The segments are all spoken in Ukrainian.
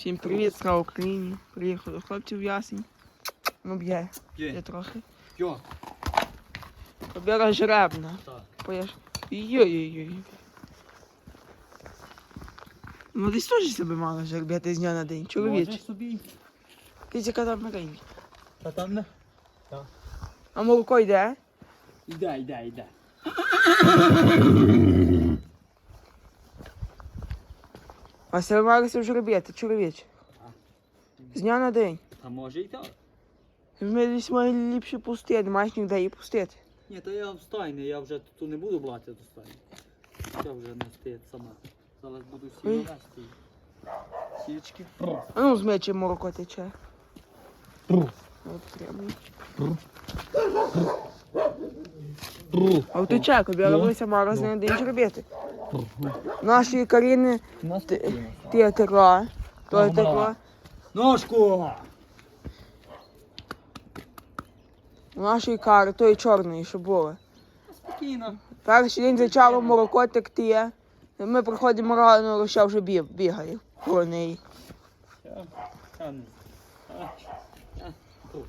Всім привіт, слава Україні. Приїхали до хлопців ясень. Ну б'є, Є. трохи. Йо. Побіра жеребна. Так. Поїж. Йой-йой-йой. Ну десь теж себе мало жеребити з дня на день. Чоловіч. Можеш собі. Ти яка там маленька. Та там не. А молоко йде? Іде, іде, іде. А себе малося в жеребити, чоловіч. З дня на день. А може і так. Ми десь мали ліпше пустити, не маєш ніде її пустити. Ні, то я встайний, я вже тут не буду брати до стайні. Я вже не стоїть сама. Зараз буду вести. Січки. А ну змече молоко тече. От прямо. А тече, кобіла Ну. вися мало з день жеребити. Наші Каріни ти текла, то текла. мала. Ножку! У нашої кари, тої чорної, що було. Спокійно. Перший день зачало молоко текти. Ми приходимо рано, лише вже біг, бігає коло неї. Я тягну. А, а, тут.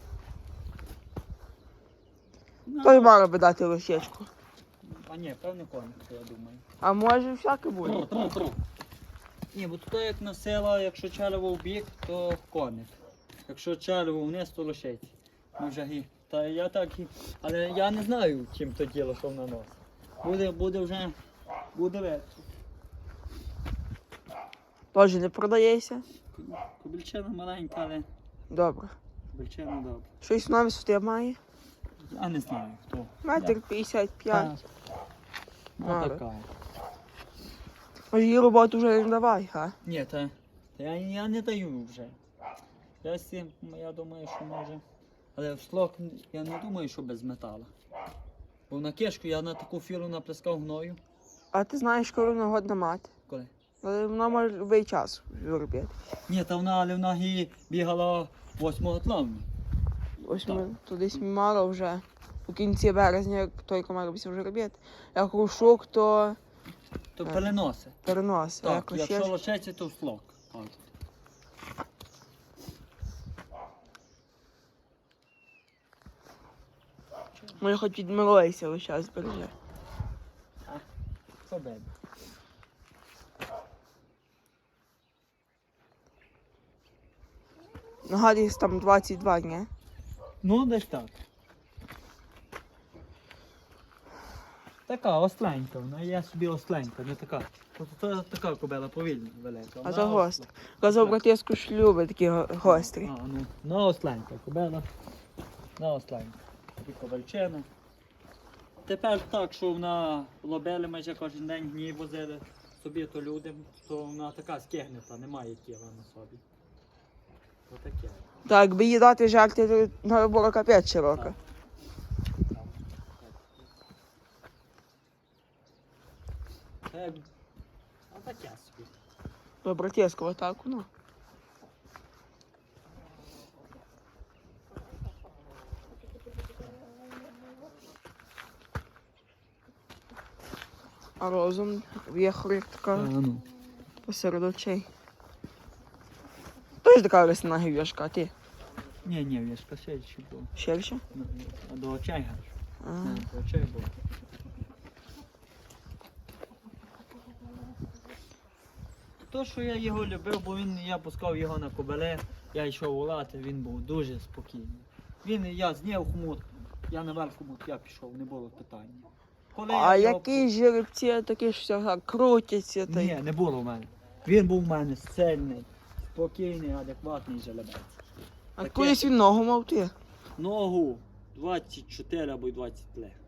Ну, Той мала би дати лощечку. А ні, певне коник, я думаю. А може всяке буде. Тру, тру, тру. Ні, бо тут як на села, якщо чалево в бік, то коник. Якщо чалево вниз, то лошець. Може гі. Та я так і. Але я не знаю, чим то діло, що на нос. Буде, буде вже. Буде вечір. Теж не продається. Кобільчина маленька, але Добре. кобільчина добре. Щось нове суте має. Я не знаю хто. Метр 55. Ну Мало. така. Може її роботу вже не давай, га? Ні, та, та я, я не даю вже. Я я думаю, що може. Але в слог я не думаю, що без металу. Бо на кишку я на таку фіру наплескав гною. А ти знаєш, коли вона годна мати. Коли? Але вона може будь-який час робити. Ні, та вона, але вона бігала 8 травня. Ось ми туди мало вже у кінці березня, як той комарився вже робити. Як рушок, то То переноси. перенос. А Так, як якщо лощеш, лошеці, то в. От. може хоч відмилується весь час береже. Це бебі. Нагадує, там 22 дні. Ну, десь так. Така осленька, вона є собі осленька, не така. Тобто це така кобела повільна велика. А за гостро. Казав братєску шлюби такі го- гострі. А, ну, на осленька кобела. На осленька. Такі ковальчина. Тепер так, що вона лобели майже кожен день дні возили собі то людям, то вона така скигнета, немає тіла на собі. Отаке. Так, якби їй дати жарти, то вона була капець широка. Е, А таке собі. До братєского так, ну. А розум в'їхав як така ну. посеред очей. Тож така весна гів'яшка, а ти? Ні, ні, ж ще було. Ширше? Ну, а До очей гаш. А, До очей було. То, що я його любив, бо він я пускав його на кобеле, я йшов волати, він був дуже спокійний. Він, я зняв хмут, я наверх хмут, я пішов, не було питання. Коли а я його- які жеребці такі, що крутяться, та й Ні, не було в мене. Він був в мене сильний, спокійний, адекватний жеребець. А таке- колись він ногу мав ти. Ногу 24 або й 20 лег підав.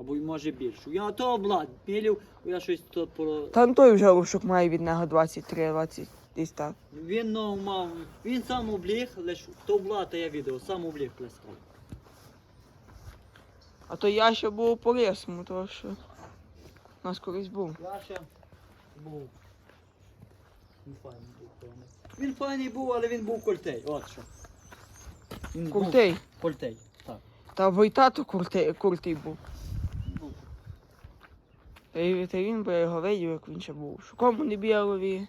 Або й може більше. Я то облад пілів, бо я щось то про. Там той вже рушок має від нього 23-20, десь так. Він ногу мав. Він сам обліг, лиш то блата я відео, сам обліг плескав. А то я ще був по лісому, тому що у нас колись був. Я ще був. Він файний був, певно. Він файний був, але він був кольтей. От що. Він був Куртей. Кольтей, так. Та Войтато куртей, куртий. Був. Та, та він би його видів, як він ще був. Що кому не білові.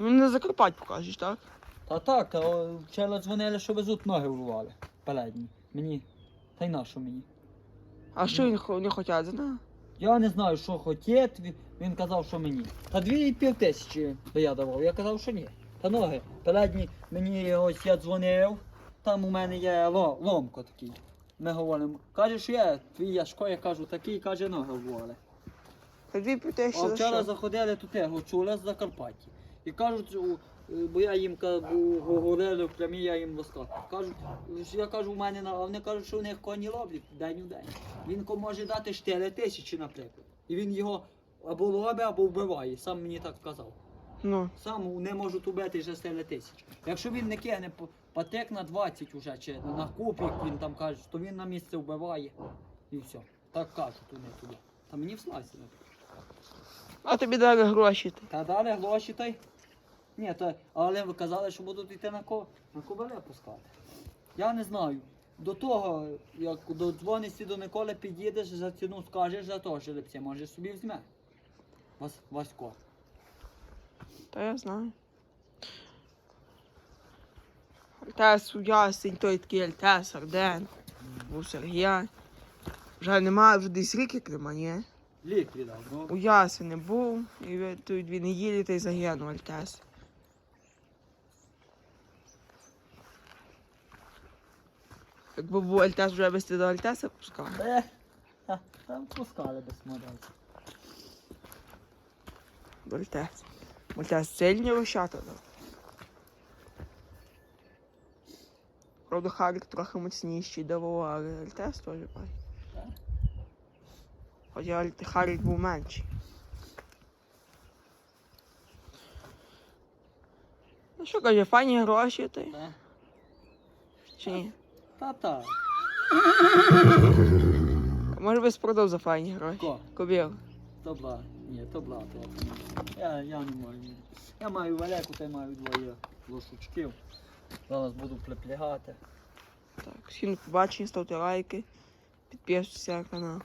Він на Закарпать покажеш, так? Та так, та вчора дзвонили, що везуть ноги урвали. Передні. Мені. Та й на що мені? А що він хо- не хотять знає? Я не знаю, що хотіть, він, він казав, що мені. Та дві і пів тисячі би я давав, я казав, що ні. Та ноги, передні, мені ось я дзвонив, там у мене є ло, ломко такий. Ми говоримо, каже, що я, твій Яшко, я кажу, такий, каже, ноги п'яти А вчора заходили тут чули з Закарпаття. І кажуть, у, е, бо я їм ка- бу- говорили в прямі, я їм розказав. Кажуть, що я кажу, у мене на а вони кажуть, що у них коні ловлять день у день. Він ко- може дати 4 тисячі, наприклад. І він його або ловить, або вбиває. Сам мені так сказав. Ну, Сам не можуть убити 4 тисячі. Якщо він не кине патек на 20 уже, чи на куб, як він там каже, то він на місце вбиває. І все. Так кажуть вони туди. Та мені в сласі. а тобі дали гроші. ти. Та дали гроші той. Ні, то, але ви казали, що будуть йти на ко на кобеле пускати. Я не знаю. До того, як додзвонишся до Миколи, під'їдеш за ціну, скажеш за того жеребця, може собі візьме. Вас, Васько. Та я знаю. Альтес у ясень, той такий Альтес, Арден, був Сергія. Вже немає, вже десь рік як нема, ні? Лік віддав, ну. У ясені не був, і тут дві неділі та й загинув Альтес. Якби був Альтес, вже би до Альтеса пускав. Е, там пускали без модель. До Альтес. Альтес сильні рушата. да. Правда, Харік трохи міцніший давав, але Альтес теж бай. Хоча Харік був менший. Ну що каже, файні гроші ти? Та, Чи ні? та, та. Може би спродав за файні гроші. Ко? Кобіл. То бла. Ні, то бла, то я, я не маю. Я маю велику, та й маю двоє лошучків. Зараз буду приплягати. Так, всім побачення, ставте лайки, підписуйтесь на канал.